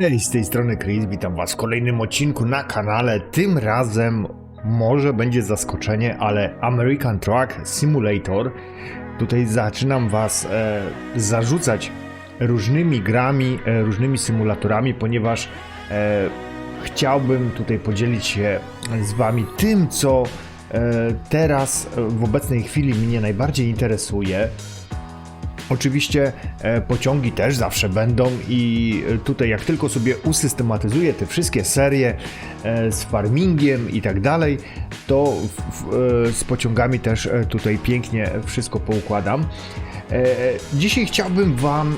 Hej, z tej strony Chris, witam was w kolejnym odcinku na kanale. Tym razem może będzie zaskoczenie, ale American Truck Simulator. Tutaj zaczynam was e, zarzucać różnymi grami, e, różnymi symulatorami, ponieważ e, chciałbym tutaj podzielić się z wami tym, co e, teraz w obecnej chwili mnie najbardziej interesuje. Oczywiście e, pociągi też zawsze będą i e, tutaj jak tylko sobie usystematyzuję te wszystkie serie e, z farmingiem i tak dalej, to z pociągami też tutaj pięknie wszystko poukładam. Dzisiaj chciałbym Wam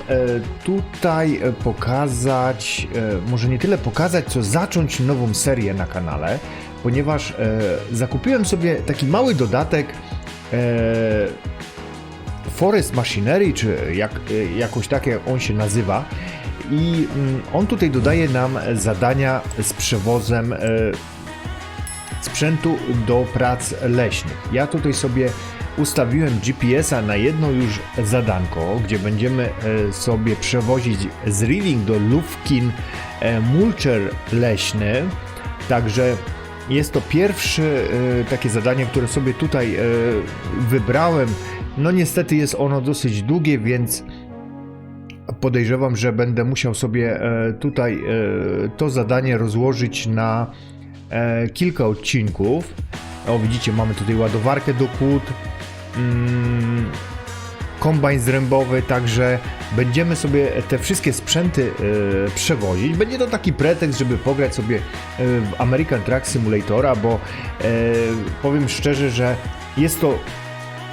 tutaj pokazać, może nie tyle pokazać, co zacząć nową serię na kanale, ponieważ zakupiłem sobie taki mały dodatek Forest Machinery, czy jak, y, jakoś takie on się nazywa. I mm, on tutaj dodaje nam zadania z przewozem e, sprzętu do prac leśnych. Ja tutaj sobie ustawiłem GPS-a na jedno już zadanko, gdzie będziemy e, sobie przewozić z Reading do Lufkin mulcher leśny. Także jest to pierwsze takie zadanie, które sobie tutaj wybrałem. No niestety jest ono dosyć długie, więc podejrzewam, że będę musiał sobie e, tutaj e, to zadanie rozłożyć na e, kilka odcinków. O, widzicie, mamy tutaj ładowarkę do kłód, mm, kombajn zrębowy, także będziemy sobie te wszystkie sprzęty przewozić. Będzie to taki pretekst, żeby pograć sobie w American Truck Simulatora, bo powiem szczerze, że jest to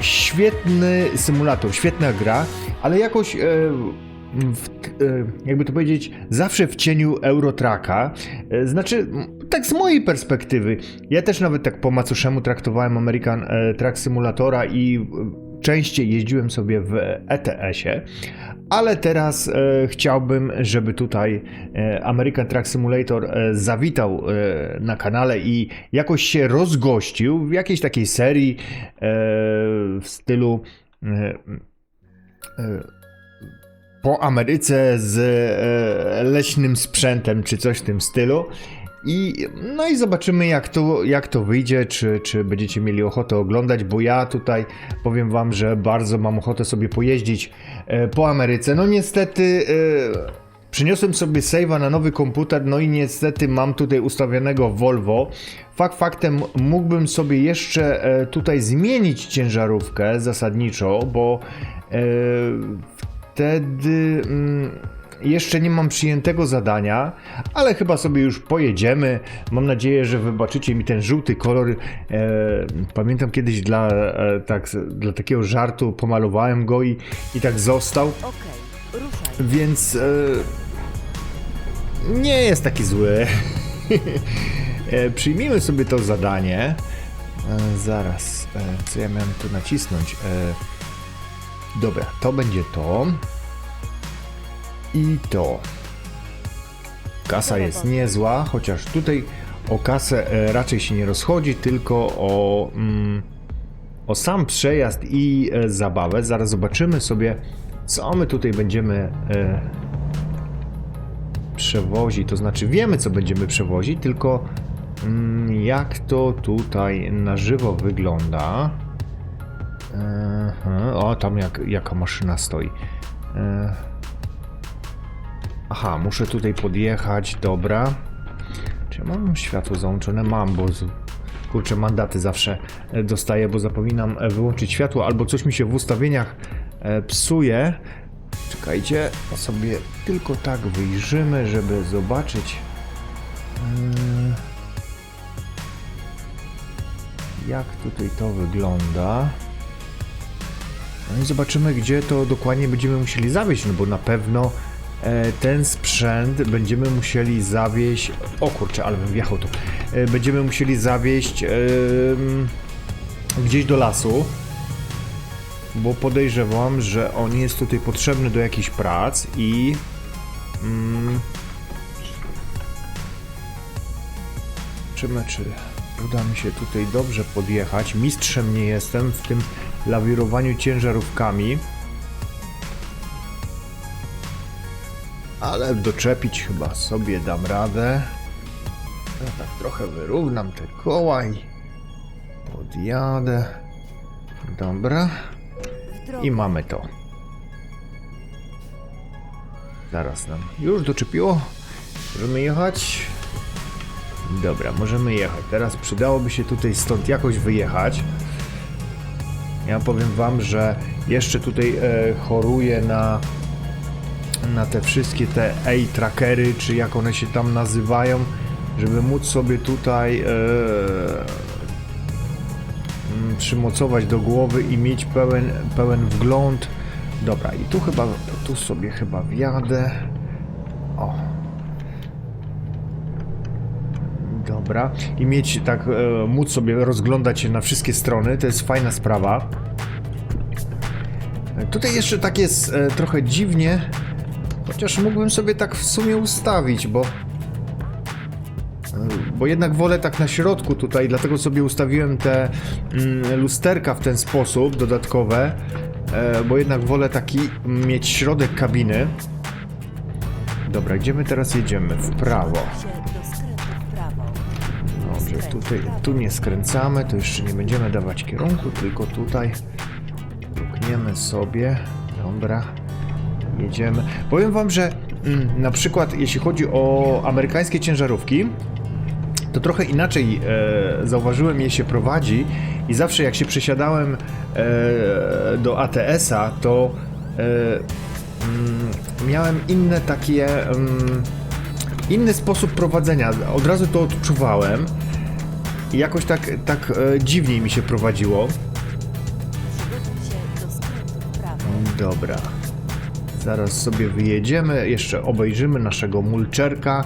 świetny symulator, świetna gra, ale jakoś e, w, e, jakby to powiedzieć, zawsze w cieniu Eurotraka. E, Znaczy, tak z mojej perspektywy, ja też nawet tak po macoszemu traktowałem American e, Truck Simulatora i częściej jeździłem sobie w ETS-ie, ale teraz e, chciałbym, żeby tutaj e, American Truck Simulator e, zawitał e, na kanale i jakoś się rozgościł w jakiejś takiej serii e, w stylu e, e, po Ameryce z e, leśnym sprzętem, czy coś w tym stylu. I, no i zobaczymy, jak to, jak to wyjdzie, czy, czy będziecie mieli ochotę oglądać, bo ja tutaj powiem Wam, że bardzo mam ochotę sobie pojeździć e, po Ameryce. No niestety. E, Przyniosłem sobie save'a na nowy komputer, no i niestety mam tutaj ustawionego Volvo. Fakt faktem mógłbym sobie jeszcze e, tutaj zmienić ciężarówkę zasadniczo, bo e, wtedy mm, jeszcze nie mam przyjętego zadania, ale chyba sobie już pojedziemy. Mam nadzieję, że wybaczycie mi ten żółty kolor. E, pamiętam kiedyś dla, e, tak, dla takiego żartu pomalowałem go i, i tak został. Więc e, nie jest taki zły. przyjmijmy sobie to zadanie. Zaraz, co ja miałem tu nacisnąć? Dobra, to będzie to. I to. Kasa jest niezła, chociaż tutaj o kasę e, raczej się nie rozchodzi, tylko o, mm, o sam przejazd i e, zabawę. Zaraz zobaczymy sobie, co my tutaj będziemy e, przewozić. To znaczy, wiemy, co będziemy przewozić, tylko mm, jak to tutaj na żywo wygląda. Aha, o, tam jak, jaka maszyna stoi. E, Aha, muszę tutaj podjechać, dobra. Czy mam światło załączone? Mam, bo z... kurczę, mandaty zawsze e, dostaję, bo zapominam e, wyłączyć światło, albo coś mi się w ustawieniach e, psuje. Czekajcie, sobie tylko tak wyjrzymy, żeby zobaczyć. Jak tutaj to wygląda. No i zobaczymy, gdzie to dokładnie będziemy musieli zawieźć, no bo na pewno ten sprzęt będziemy musieli zawieźć. O kurczę, ale bym wjechał tu. E, będziemy musieli zawieźć em, gdzieś do lasu. Bo podejrzewam, że on jest tutaj potrzebny do jakichś prac i. Mm, Zobaczymy, czy uda mi się tutaj dobrze podjechać. Mistrzem nie jestem w tym lawirowaniu ciężarówkami. Ale doczepić chyba sobie dam radę. Ja tak trochę wyrównam te koła i podjadę. Dobra. I mamy to. Zaraz nam już doczepiło. Możemy jechać. Dobra, możemy jechać. Teraz przydałoby się tutaj stąd jakoś wyjechać. Ja powiem wam, że jeszcze tutaj e, choruję na na te wszystkie te A-trackery, czy jak one się tam nazywają, żeby móc sobie tutaj mm, przymocować do głowy i mieć pełen, pełen wgląd. Dobra, i tu chyba, tu sobie chyba wjadę. O. Dobra, i mieć tak, e, móc sobie rozglądać się na wszystkie strony, to jest fajna sprawa. E, Tutaj jeszcze tak jest e, trochę dziwnie, chociaż mógłbym sobie tak w sumie ustawić, bo bo jednak wolę tak na środku tutaj, dlatego sobie ustawiłem te mm, lusterka w ten sposób dodatkowe, e, bo jednak wolę taki mieć środek kabiny. Dobra, gdzie my teraz jedziemy? W prawo. Dobrze, tutaj, tu nie skręcamy, to jeszcze nie będziemy dawać kierunku, tylko tutaj lukniemy sobie. Dobra, jedziemy. Powiem wam, że mm, na przykład jeśli chodzi o amerykańskie ciężarówki, to trochę inaczej e, zauważyłem je się prowadzi i zawsze jak się przesiadałem e, do ATS-a, to e, mm, miałem inne takie mm, inny sposób prowadzenia. Od razu to odczuwałem i jakoś tak, tak e, dziwniej mi się prowadziło. Dobra. Zaraz sobie wyjedziemy, jeszcze obejrzymy naszego mulczerka.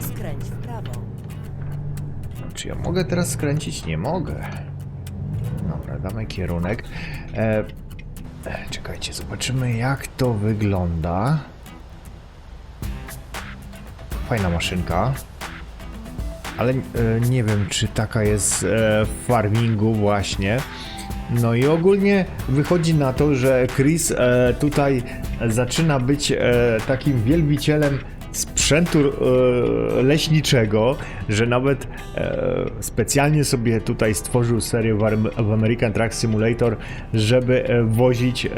Skręć w prawo. Czy ja mogę teraz skręcić? Nie mogę. Dobra, damy kierunek. E, czekajcie, zobaczymy jak to wygląda. Fajna maszynka. Ale e, nie wiem, czy taka jest e, w farmingu właśnie. No i ogólnie wychodzi na to, że Chris e, tutaj zaczyna być e, takim wielbicielem sprzętu e, leśniczego, że nawet e, specjalnie sobie tutaj stworzył serię w, w American Truck Simulator, żeby e, wozić e,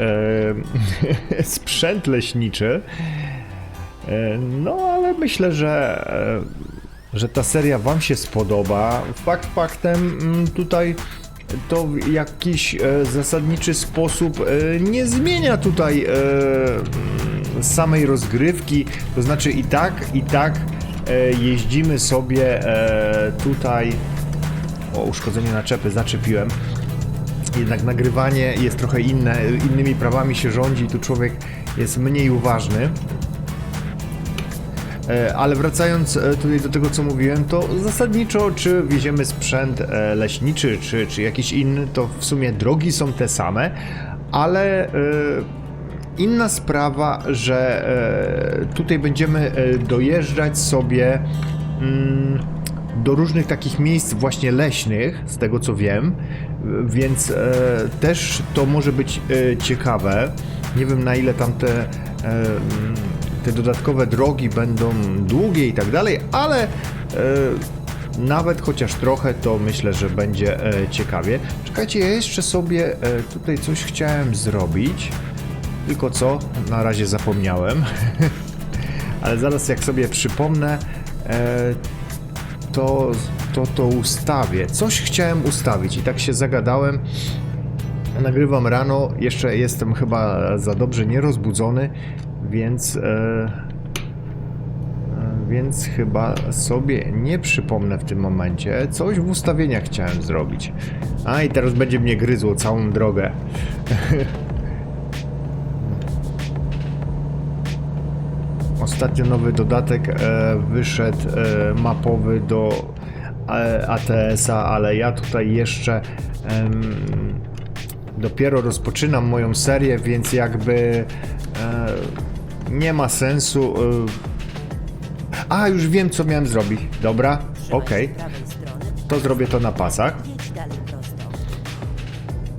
sprzęt leśniczy. E, No, ale myślę, że, e, że ta seria Wam się spodoba. Fakt faktem, mm, tutaj to w jakiś e, zasadniczy sposób e, nie zmienia tutaj e, samej rozgrywki. To znaczy, i tak, i tak e, jeździmy sobie e, tutaj. O, uszkodzenie naczepy, zaczepiłem jednak nagrywanie jest trochę inne, innymi prawami się rządzi, tu człowiek jest mniej uważny. E, Ale wracając e, tutaj do tego, co mówiłem, to zasadniczo, czy wieziemy sprzęt e, leśniczy, czy, czy jakiś inny, to w sumie drogi są te same, ale inna sprawa, że tutaj będziemy dojeżdżać sobie mm, do różnych takich miejsc właśnie leśnych, z tego co wiem, więc też to może być ciekawe. Nie wiem na ile tam te, te dodatkowe drogi będą długie i tak dalej, ale e, nawet chociaż trochę to myślę, że będzie e, ciekawie. Czekajcie, ja jeszcze sobie e, tutaj coś chciałem zrobić. Tylko co? Na razie zapomniałem. ale zaraz jak sobie przypomnę, to, to to ustawię. Coś chciałem ustawić i tak się zagadałem. Nagrywam rano, jeszcze jestem chyba za dobrze nierozbudzony, więc. E, e, więc chyba sobie nie przypomnę w tym momencie. Coś w ustawieniach chciałem zrobić. A i teraz będzie mnie gryzło całą drogę. Ostatnio nowy dodatek e, wyszedł e, mapowy do e, ATS-a, ale ja tutaj jeszcze em, dopiero rozpoczynam moją serię, więc jakby e, nie ma sensu. E... A, już wiem, co miałem zrobić. Dobra, okej. Okay. To zrobię to na pasach.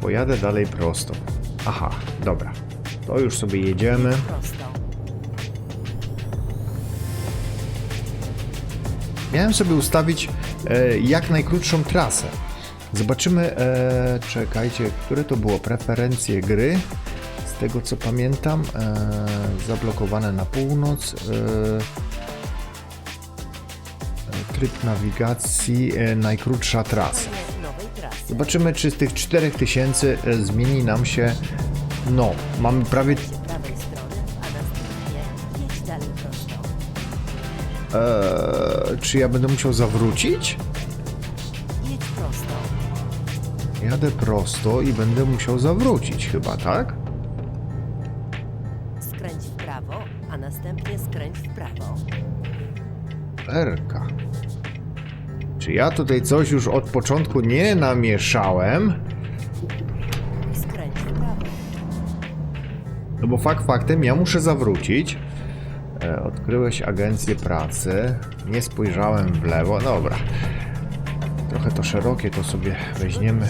Pojadę dalej prosto. Aha, dobra. To już sobie jedziemy. Miałem sobie ustawić e, jak najkrótszą trasę. Zobaczymy, e, czekajcie, które to było preferencje gry. Z tego co pamiętam, e, zablokowane na północ. E, tryb nawigacji, e, najkrótsza trasa. Zobaczymy, czy z tych 4000 e, zmieni nam się. No, mamy prawie. Z prawej strony, a następnie jedź dalej prosto. E, czy ja będę musiał zawrócić? Jadę prosto i będę musiał zawrócić, chyba, tak? Skręć w prawo, a następnie skręć w prawo. Erka. Czy ja tutaj coś już od początku nie namieszałem? Skręć w prawo. No bo fakt faktem, ja muszę zawrócić. E, odkryłeś agencję pracy. Nie spojrzałem w lewo. Dobra. Trochę to szerokie, to sobie weźmiemy.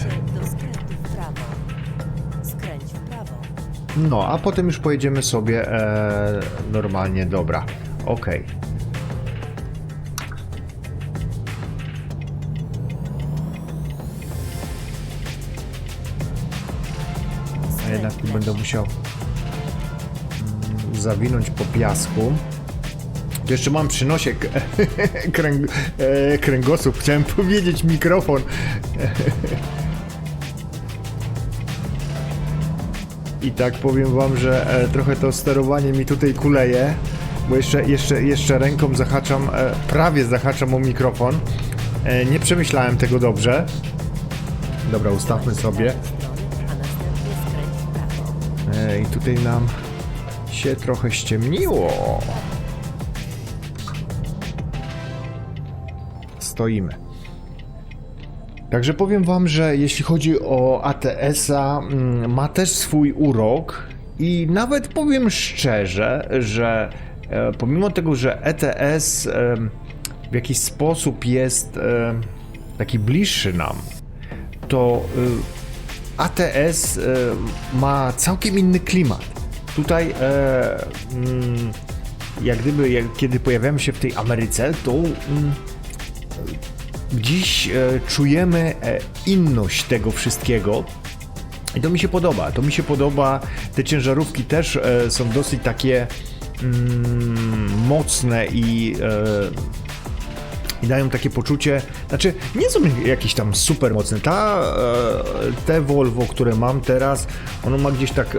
No, a potem już pojedziemy sobie e, normalnie. Dobra. Okej. A jednak tu będę musiał mm, zawinąć po piasku. Jeszcze mam przy nosie kręg, e, kręgosłup. Chciałem powiedzieć mikrofon. I tak powiem wam, że e, trochę to sterowanie mi tutaj kuleje, bo jeszcze, jeszcze, jeszcze ręką zahaczam, e, prawie zahaczam o mikrofon. Nie przemyślałem tego dobrze. Dobra, ustawmy sobie. I tutaj nam się trochę ściemniło. Stoimy. Także powiem wam, że jeśli chodzi o ATS-a, mm, ma też swój urok i nawet powiem szczerze, że e, pomimo tego, że ETS w jakiś sposób jest taki bliższy nam, to y, ATS ma całkiem inny klimat. Tutaj, e, mm, jak gdyby, kiedy pojawiamy się w tej Ameryce, to mm, dziś e, czujemy e, inność tego wszystkiego. I to mi się podoba. To mi się podoba. Te ciężarówki też e, są dosyć takie mm, mocne i. I dają takie poczucie, znaczy nie są jakieś tam super mocne. Ta, te Volvo, które mam teraz, ono ma gdzieś tak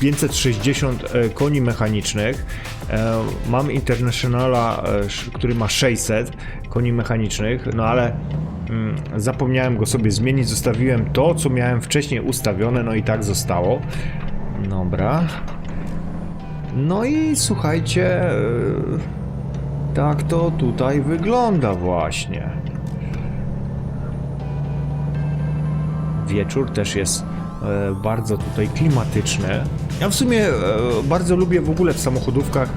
560 e, koni mechanicznych. E, Mam Internationala, e, który ma 600 koni mechanicznych, no ale mm, zapomniałem go sobie zmienić. Zostawiłem to, co miałem wcześniej ustawione, no i tak zostało. Dobra. No i słuchajcie, tak to tutaj wygląda właśnie. Wieczór też jest bardzo tutaj klimatyczny. Ja w sumie e, bardzo lubię w ogóle w samochodówkach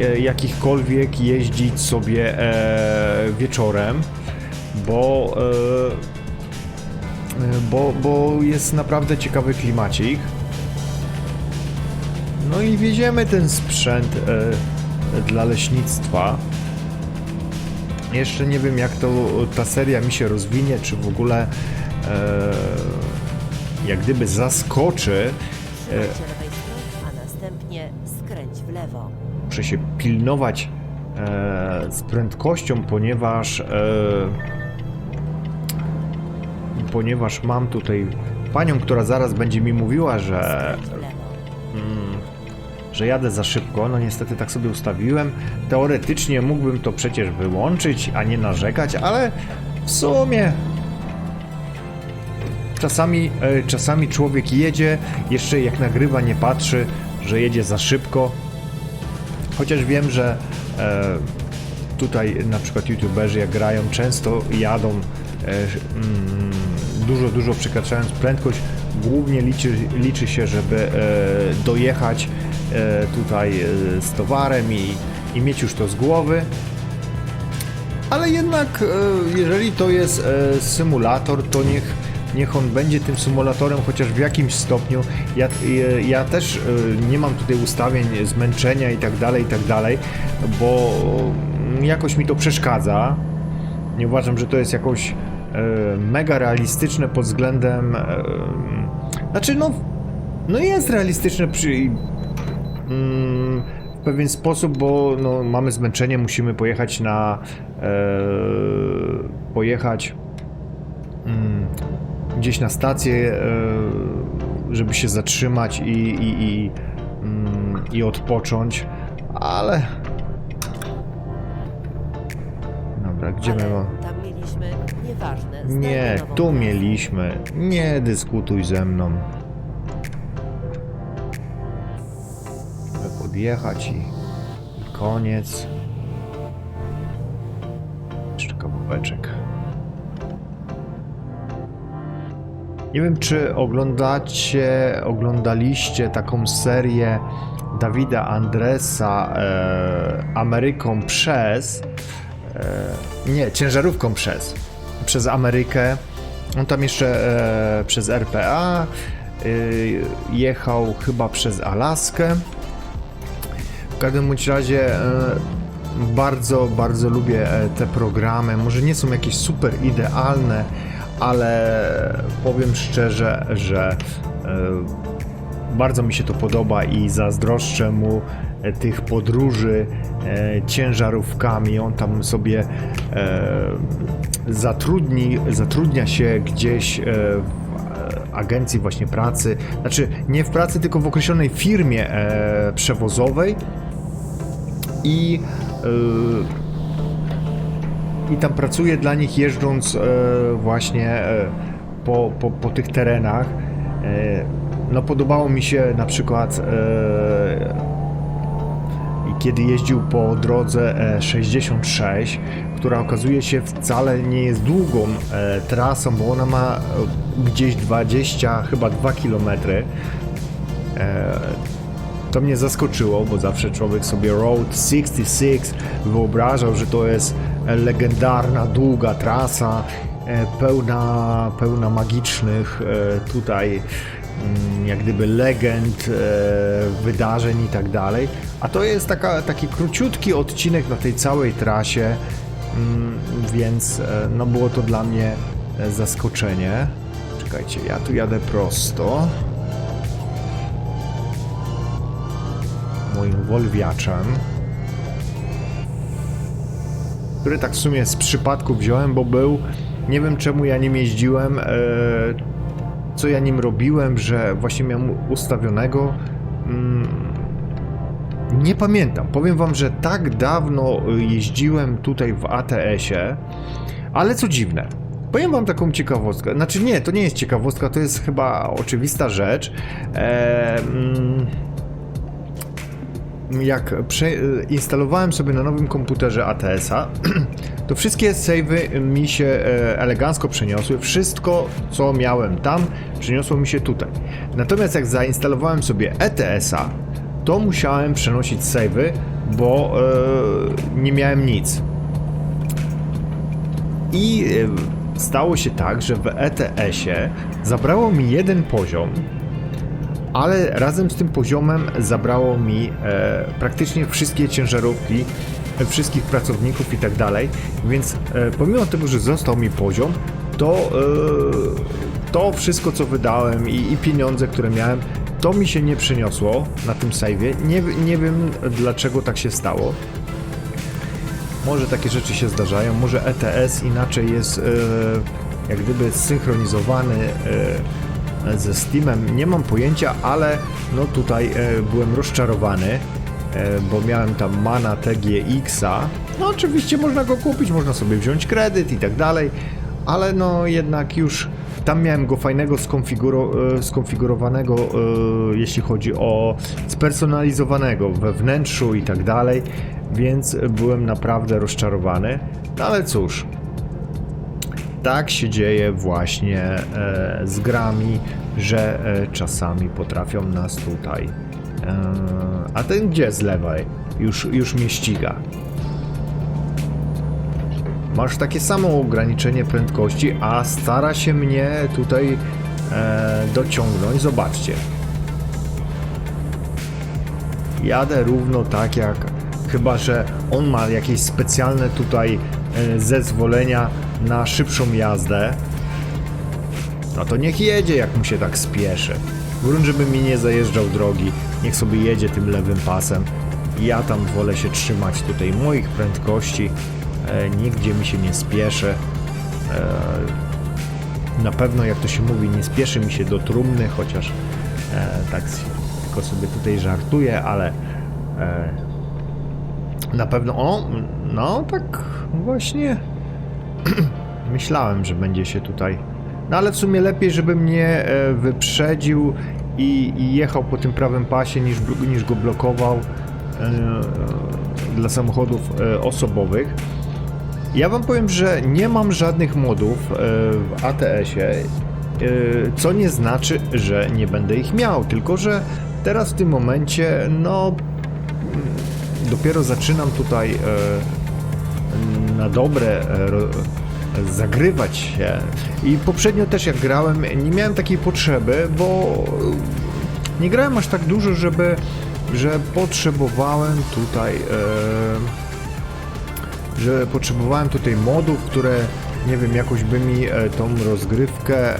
e, jakichkolwiek jeździć sobie e, wieczorem, bo, e, e, bo, bo jest naprawdę ciekawy klimacik. No i wieziemy ten sprzęt e, dla leśnictwa. Jeszcze nie wiem jak to ta seria mi się rozwinie, czy w ogóle e, jak gdyby zaskoczy. Strony, a następnie skręć w lewo. Muszę się pilnować e, z prędkością, ponieważ e, ponieważ mam tutaj panią, która zaraz będzie mi mówiła, że lewo. że jadę za szybko. No niestety tak sobie ustawiłem. Teoretycznie mógłbym to przecież wyłączyć, a nie narzekać, ale w sumie czasami, e, czasami człowiek jedzie, jeszcze jak nagrywa nie patrzy, że jedzie za szybko. Chociaż wiem, że e, tutaj na przykład youtuberzy jak grają często jadą e, mm, dużo, dużo przekraczając prędkość. Głównie liczy, liczy się, żeby dojechać tutaj z towarem i, i mieć już to z głowy. Ale jednak, jeżeli to jest symulator, to niech, niech on będzie tym symulatorem chociaż w jakimś stopniu. Ja, ja też e, nie mam tutaj ustawień zmęczenia i tak dalej, i tak dalej, bo jakoś mi to przeszkadza. Nie uważam, że to jest jakoś e, mega realistyczne pod względem. E, znaczy, no, no jest realistyczne przy. Mm, w pewien sposób, bo no, mamy zmęczenie, musimy pojechać na. Pojechać mm, gdzieś na stację, e, żeby się zatrzymać i, i, i, mm, i odpocząć, ale. Dobra, gdzie my Ale mamy? tam mieliśmy, nieważne. Nie, tu mieliśmy. Nie dyskutuj ze mną. Podjechać i, i koniec. Jeszcze kawałeczek. Nie wiem, czy oglądacie, oglądaliście taką serię Dawida Andresa e, Ameryką przez. E, nie, ciężarówką przez. Przez Amerykę. On tam jeszcze e, przez RPA e, jechał chyba przez Alaskę. W każdym bądź razie e, bardzo, bardzo lubię e, te programy. Może nie są jakieś super idealne, ale powiem szczerze, że e, bardzo mi się to podoba i zazdroszczę mu e, tych podróży e, ciężarówkami. On tam sobie zatrudni, zatrudnia się gdzieś w agencji właśnie pracy, znaczy nie w pracy, tylko w określonej firmie e, przewozowej i i tam pracuje dla nich jeżdżąc e, właśnie e, po, po, po tych terenach. E, no podobało mi się na przykład kiedy jeździł po drodze e, 66, która okazuje się wcale nie jest długą trasą, bo ona ma gdzieś 20, chyba 2 km. To mnie zaskoczyło, bo zawsze człowiek sobie Road 66 wyobrażał, że to jest legendarna, długa trasa, e, pełna, pełna magicznych e, tutaj mm, jak gdyby legend, e, wydarzeń i tak dalej. A to jest taka, taki króciutki odcinek na tej całej trasie, mm, więc no było to dla mnie zaskoczenie. Czekajcie, ja tu jadę prosto. moim Wolwiaczem, który tak w sumie z przypadku wziąłem, bo był, nie wiem czemu ja nim jeździłem, e, co ja nim robiłem, że właśnie miałem ustawionego. Mm, nie pamiętam. Powiem wam, że tak dawno jeździłem tutaj w ATS-ie, ale co dziwne. Powiem wam taką ciekawostkę. Znaczy nie, to nie jest ciekawostka, to jest chyba oczywista rzecz. E, mm, jak instalowałem sobie na nowym komputerze ATS-a, to wszystkie savey mi się e, elegancko przeniosły. Wszystko, co miałem tam, przeniosło mi się tutaj. Natomiast jak zainstalowałem sobie ETS-a, to musiałem przenosić savey, bo e, nie miałem nic. I e, stało się tak, że w ETS-ie zabrało mi jeden poziom, ale razem z tym poziomem zabrało mi e, praktycznie wszystkie ciężarówki, e, wszystkich pracowników i tak dalej, więc e, pomimo tego, że został mi poziom, to e, to wszystko co wydałem i, i pieniądze, które miałem, to mi się nie przyniosło na tym save'ie. Nie, nie wiem dlaczego tak się stało. Może takie rzeczy się zdarzają, może ETS inaczej jest e, jak gdyby zsynchronizowany e, ze Steamem, nie mam pojęcia, ale no tutaj e, byłem rozczarowany, e, bo miałem tam Mana TGX-a. No oczywiście można go kupić, można sobie wziąć kredyt i tak dalej, ale no jednak już tam miałem go fajnego skonfiguro, e, skonfigurowanego, jeśli chodzi o spersonalizowanego we wnętrzu i tak dalej, więc byłem naprawdę rozczarowany. No ale cóż, tak się dzieje właśnie e, z grami, że e, czasami potrafią nas tutaj. E, a ten gdzie z lewej? Już, już mnie ściga. Masz takie samo ograniczenie prędkości, a stara się mnie tutaj dociągnąć. Zobaczcie. Jadę równo tak jak Chyba, że on ma jakieś specjalne tutaj zezwolenia na szybszą jazdę. No to niech jedzie, jak mu się tak spieszy. Grunt, żeby mi nie zajeżdżał drogi. Niech sobie jedzie tym lewym pasem. Ja tam wolę się trzymać tutaj moich prędkości. E, nigdzie mi się nie spieszy. E, na pewno, jak to się mówi, nie spieszy mi się do trumny, chociaż e, tak tylko sobie tutaj żartuję, ale e, na pewno, o, no tak właśnie myślałem, że będzie się tutaj, no ale w sumie lepiej, żeby mnie e, wyprzedził i, i jechał po tym prawym pasie, niż, niż go blokował e, dla samochodów e, osobowych. Ja wam powiem, że nie mam żadnych modów w ATS-ie, co nie znaczy, że nie będę ich miał, tylko że teraz w tym momencie, no mm, dopiero zaczynam tutaj na dobre e, zagrywać się. I poprzednio też jak grałem, nie miałem takiej potrzeby, bo nie grałem aż tak dużo, żeby, że potrzebowałem tutaj e, że potrzebowałem tutaj modów, które nie wiem, jakoś by mi e, tą rozgrywkę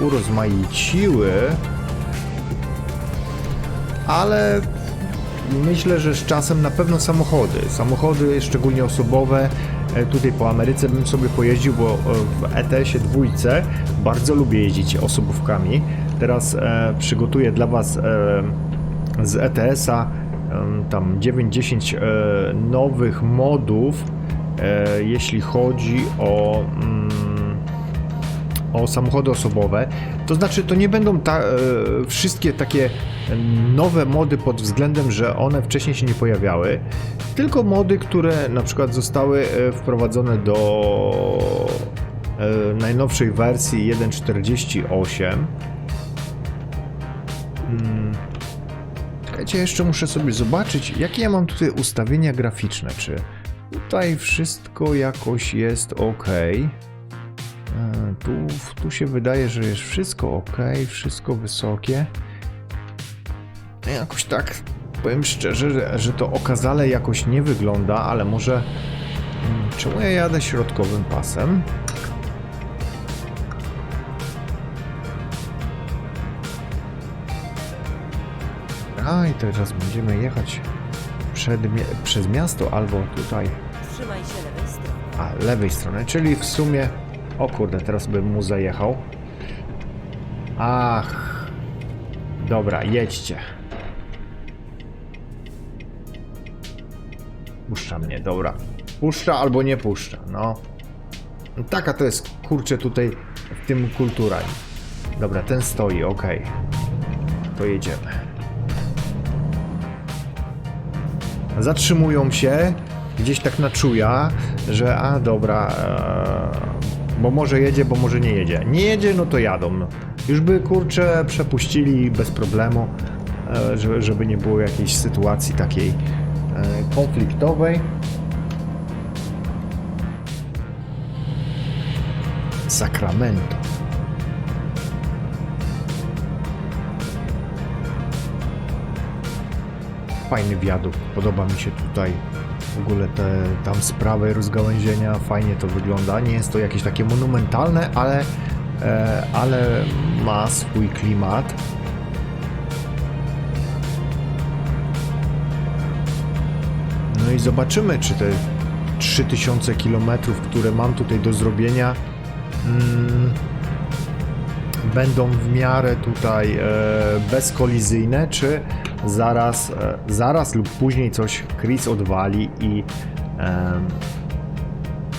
urozmaiciły, ale myślę, że z czasem na pewno samochody, samochody szczególnie osobowe, e, tutaj po Ameryce bym sobie pojeździł, bo e, w ETS-ie dwójce bardzo lubię jeździć osobówkami. Teraz e, przygotuję dla Was e, z ETS-a em, tam 9-10 e, nowych modów, e, jeśli chodzi o, mm, o samochody osobowe. To znaczy, to nie będą ta, e, wszystkie takie nowe mody pod względem, że one wcześniej się nie pojawiały, tylko mody, które na przykład zostały e, wprowadzone do e, najnowszej wersji 1.48. Czekajcie, jeszcze muszę sobie zobaczyć, jakie ja mam tutaj ustawienia graficzne. Czy tutaj wszystko jakoś jest ok? E, Tu, tu się wydaje, że jest wszystko ok, wszystko wysokie. No Jakoś tak, powiem szczerze, że, że to okazale jakoś nie wygląda, ale może. mm, Czemu ja jadę środkowym pasem? A i teraz będziemy jechać przez miasto albo tutaj, Trzymaj się lewej strony. a lewej strony, czyli w sumie. O kurde, teraz bym mu zajechał. Ach. Dobra, jedźcie. Puszcza mnie, dobra. Puszcza albo nie puszcza, no. Taka to jest, kurczę, tutaj w tym kultura. Dobra, ten stoi, okej. To jedziemy. zatrzymują się gdzieś tak na czuja, że a dobra, e, bo może jedzie, bo może nie jedzie. Nie jedzie, no to jadą. Już by kurczę przepuścili bez problemu, e, żeby, żeby nie było jakiejś sytuacji takiej konfliktowej. Sacramento. Fajny wiadukt, podoba mi się tutaj w ogóle te tam sprawy rozgałęzienia, fajnie to wygląda. Nie jest to jakieś takie monumentalne, ale, e, ale ma swój klimat. I zobaczymy, czy te 3000 km, które mam tutaj do zrobienia, mm, będą w miarę tutaj e, bezkolizyjne, czy zaraz, e, zaraz lub później coś Chris odwali i, em,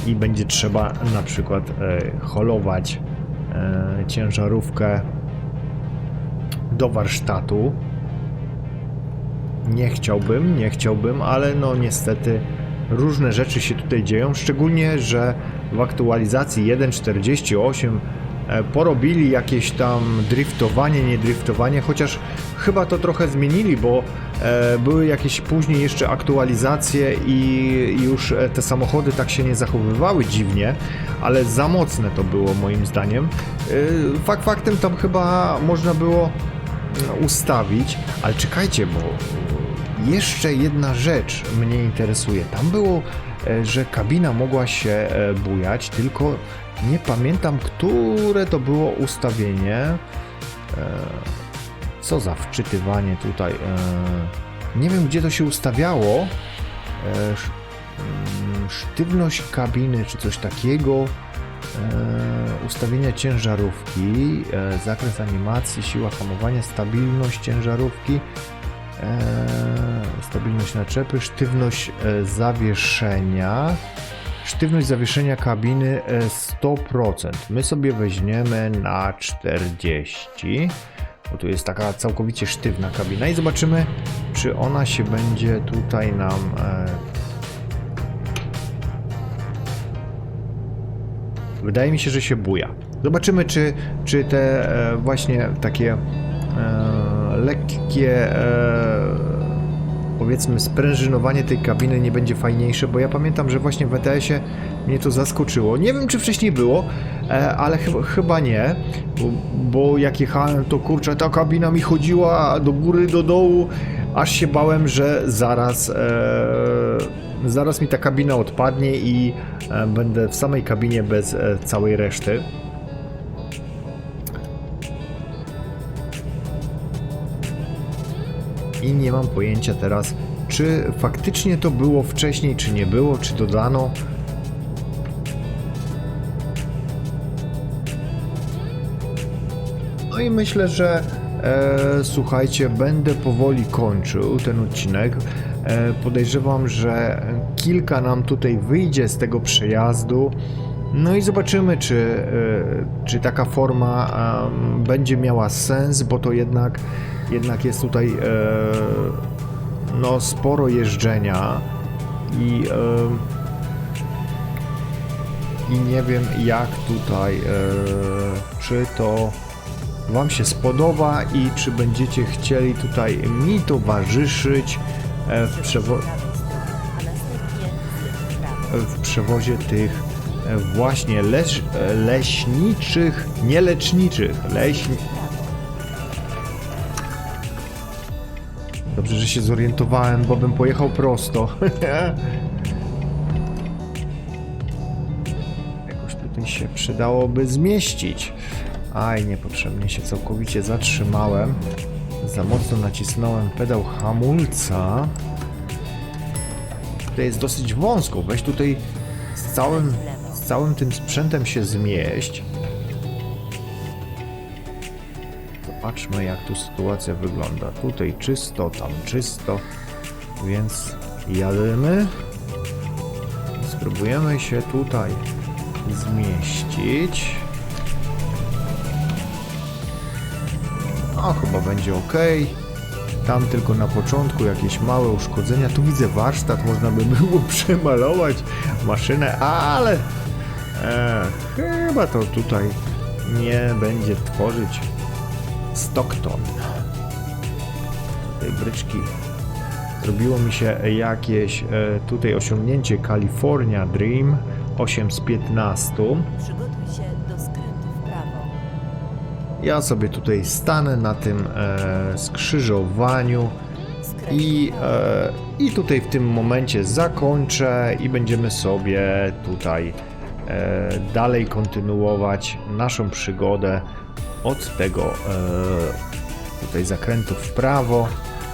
i będzie trzeba na przykład e, holować e, ciężarówkę do warsztatu. Nie chciałbym, nie chciałbym, ale no niestety różne rzeczy się tutaj dzieją, szczególnie, że w aktualizacji 1.48 e, porobili jakieś tam driftowanie, nie driftowanie, chociaż chyba to trochę zmienili, bo e, były jakieś później jeszcze aktualizacje i już e, te samochody tak się nie zachowywały dziwnie, ale za mocne to było moim zdaniem. Fakt faktem tam chyba można było no, ustawić, ale czekajcie, bo jeszcze jedna rzecz mnie interesuje. Tam było, e, że kabina mogła się e, bujać, tylko nie pamiętam, które to było ustawienie. E, Co za wczytywanie tutaj. Nie wiem, gdzie to się ustawiało. Mm, Sztywność kabiny, czy coś takiego. Ustawienia ciężarówki, zakres animacji, siła hamowania, stabilność ciężarówki, stabilność naczepy, sztywność e, zawieszenia. Sztywność zawieszenia kabiny e, 100%. My sobie weźmiemy na 40, bo tu jest taka całkowicie sztywna kabina i zobaczymy, czy ona się będzie tutaj nam e, Wydaje mi się, że się buja. Zobaczymy, czy, czy te e, właśnie takie e, lekkie, e, powiedzmy, sprężynowanie tej kabiny nie będzie fajniejsze, bo ja pamiętam, że właśnie w ETS-ie mnie to zaskoczyło. Nie wiem, czy wcześniej było, e, ale chyba, chyba nie, bo, bo jak jechałem, to kurczę, ta kabina mi chodziła do góry, do dołu, aż się bałem, że zaraz. E, Zaraz mi ta kabina odpadnie i e, będę w samej kabinie bez całej reszty. I nie mam pojęcia teraz, czy faktycznie to było wcześniej, czy nie było, czy dodano. No i myślę, że e, słuchajcie, będę powoli kończył ten odcinek. E, podejrzewam, że kilka nam tutaj wyjdzie z tego przejazdu. No i zobaczymy, czy, e, czy taka forma będzie miała sens, bo to jednak, jednak jest tutaj e, no, sporo jeżdżenia i, em, i nie wiem jak tutaj, e, czy to Wam się spodoba i czy będziecie chcieli tutaj mi towarzyszyć e, w, przewo- w przewozie tych e, właśnie e, leśniczych, nie leczniczych, leśni... Dobrze, że się zorientowałem, bo bym pojechał prosto. Jakoś tutaj się przydałoby zmieścić. Aj, niepotrzebnie się całkowicie zatrzymałem. Za mocno nacisnąłem pedał hamulca. Tutaj jest dosyć wąsko. Weź tutaj z całym, z całym tym sprzętem się zmieść. Zobaczmy jak tu sytuacja wygląda. Tutaj czysto, tam czysto. Więc jadymy. Spróbujemy się tutaj zmieścić. O, chyba będzie ok. Tam tylko na początku jakieś małe uszkodzenia. Tu widzę warsztat, można by było przemalować maszynę, ale e, chyba to tutaj nie będzie tworzyć Stockton. Tutaj bryczki. Zrobiło mi się jakieś e, tutaj osiągnięcie California Dream 8 z 15. Przygotuj się do skrętu w prawo. Ja sobie tutaj stanę na tym e, skrzyżowaniu i, e, i tutaj w tym momencie zakończę i będziemy sobie tutaj e, dalej kontynuować naszą przygodę od tego e, tutaj zakrętu w prawo.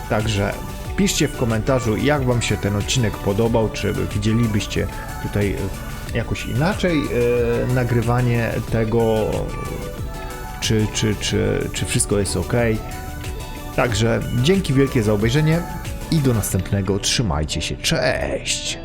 Także piszcie w komentarzu, jak Wam się ten odcinek podobał, czy widzielibyście tutaj e, jakoś inaczej e, nagrywanie tego, czy, czy, czy, czy wszystko jest ok. Także dzięki wielkie za obejrzenie i do następnego. Trzymajcie się. Cześć!